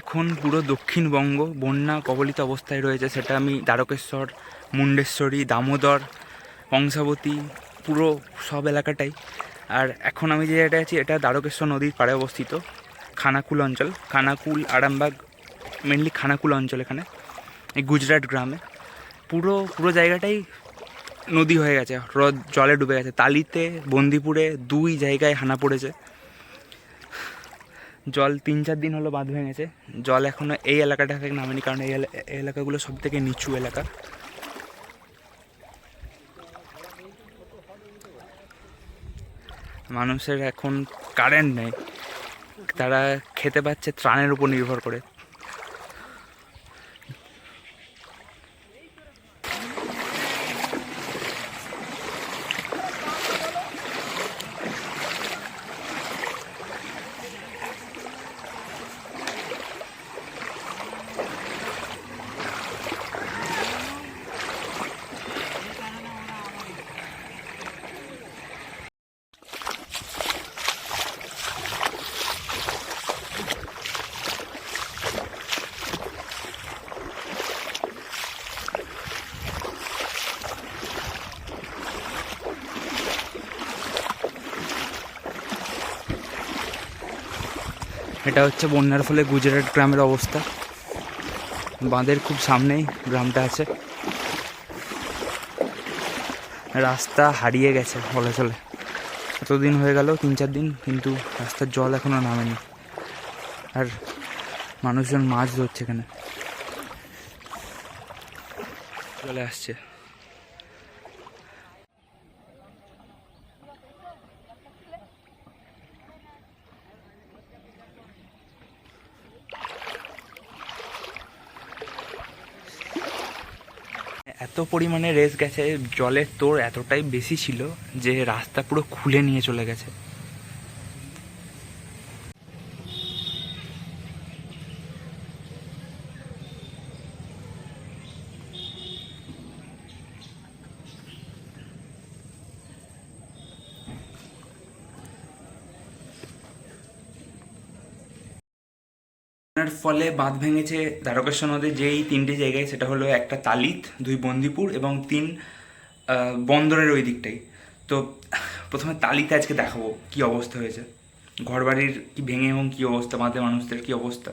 এখন পুরো দক্ষিণবঙ্গ, বন্যা কবলিত অবস্থায় রয়েছে, সেটা আমি দ্বারকেশ্বর, মুন্ডেশ্বরী, দামোদর কংসাবতী পুরো সব এলাকাটাই। আর এখন আমি যে জায়গাটায় আছি, এটা দ্বারকেশ্বর নদীর পাড়ে অবস্থিত, খানাকুল অঞ্চল। খানাকুল, আরামবাগ মেনলি খানাকুল অঞ্চল এখানে, এই গুজরাট গ্রামে। পুরো পুরো জায়গাটাই নদী হয়ে গেছে, হ্রদ জলে ডুবে গেছে। তালিতে, বন্দিপুরে দুই জায়গায় হানা পড়েছে। জল তিন চার দিন হলো বাঁধ ভেঙে গেছে। জল এখনও এই এলাকাটা থেকে নামেনি, কারণ এই এলা- এই এলাকাগুলো সব থেকে নিচু এলাকা। মানুষের এখন কারেন্ট নেই। তারা খেতে পাচ্ছে ত্রাণের উপর নির্ভর করে। এটা হচ্ছে বন্যার ফলে গুজরাট গ্রামের অবস্থা। বাঁধের খুব সামনেই গ্রামটা আছে। রাস্তা হারিয়ে গেছে বলে চলে। এতদিন হয়ে গেল তিন চার দিন, কিন্তু রাস্তার জল এখনও নামেনি। আর মানুষজন মাছ ধরছে এখানে। চলে আসছে। এত পরিমাণে রেস গেছে, জলের তোর এতটাই বেশি ছিল যে রাস্তা পুরো খুলে নিয়ে চলে গেছে। বন্যার ফলে বাঁধ ভেঙেছে দ্বারকেশ্বর নদীর যেই তিনটে জায়গায় সেটা হলো একটা তালিত, দুই বন্দিপুর এবং তিন বন্দরের ওই দিকটাই। তো প্রথমে তালিতে আজকে দেখাবো কি অবস্থা হয়েছে। ঘরবাড়ির কি ভেঙে এবং কি অবস্থা বাঁধে মানুষদের কি অবস্থা?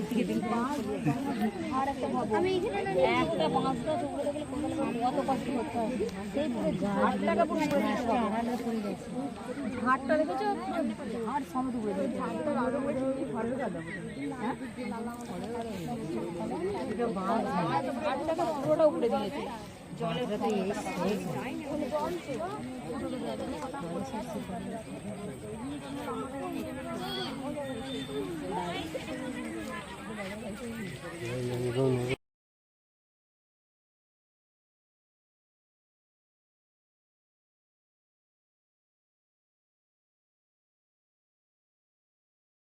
কি একটা বাঁশটা কত কষ্ট করতে হয়। সেই পুরো ঝাড়টাকে পুরো উপরে নিয়ে আসতে ঝাড়টা দেখেছ? ঝাড় সমেত উপরে দিয়েছে। ঝাড়টা আরও হ্যাঁ? ঝাড়টাকে পুরোটা উপরে দিয়েছে। জলের